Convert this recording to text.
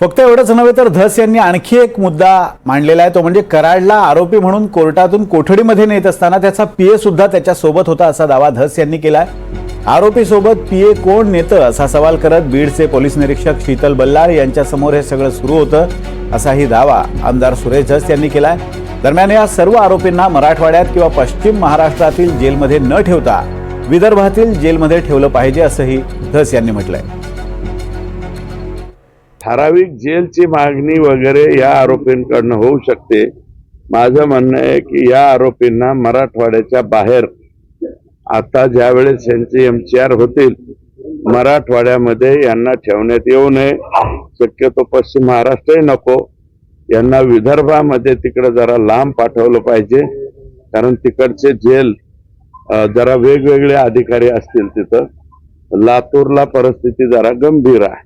फक्त एवढंच नव्हे तर धस यांनी आणखी एक मुद्दा मांडलेला आहे. तो म्हणजे कराडला आरोपी म्हणून कोर्टातून कोठडीमध्ये नेत असताना त्याचा पीए सुद्धा त्याच्या सोबत होता असा दावा धस यांनी केलाय. आरोपी सोबत पीए कोण नेतं असा सवाल करत बीडचे पोलीस निरीक्षक शीतल बल्लाळ यांच्यासमोर हे सगळं सुरू होतं असाही दावा आमदार सुरेश धस यांनी केलाय. दरम्यान या सर्व आरोपींना मराठवाड्यात किंवा पश्चिम महाराष्ट्रातील जेलमध्ये न ठेवता विदर्भातील जेलमध्ये ठेवलं पाहिजे असंही धस यांनी म्हटलंय. ठराविक जेलची मागणी वगैरे या आरोपींकडनं होऊ शकते. माझं म्हणणं आहे की या आरोपींना मराठवाड्याच्या बाहेर आता ज्या एम यांचे एमसीआर होतील मराठवाड्यामध्ये यांना ठेवण्यात येऊ नये. शक्यतो पश्चिम महाराष्ट्रही नको. यांना विदर्भामध्ये तिकडे जरा लांब पाठवलं पाहिजे कारण तिकडचे जेल जरा वेगवेगळे अधिकारी असतील तिथं. लातूरला परिस्थिती जरा गंभीर आहे.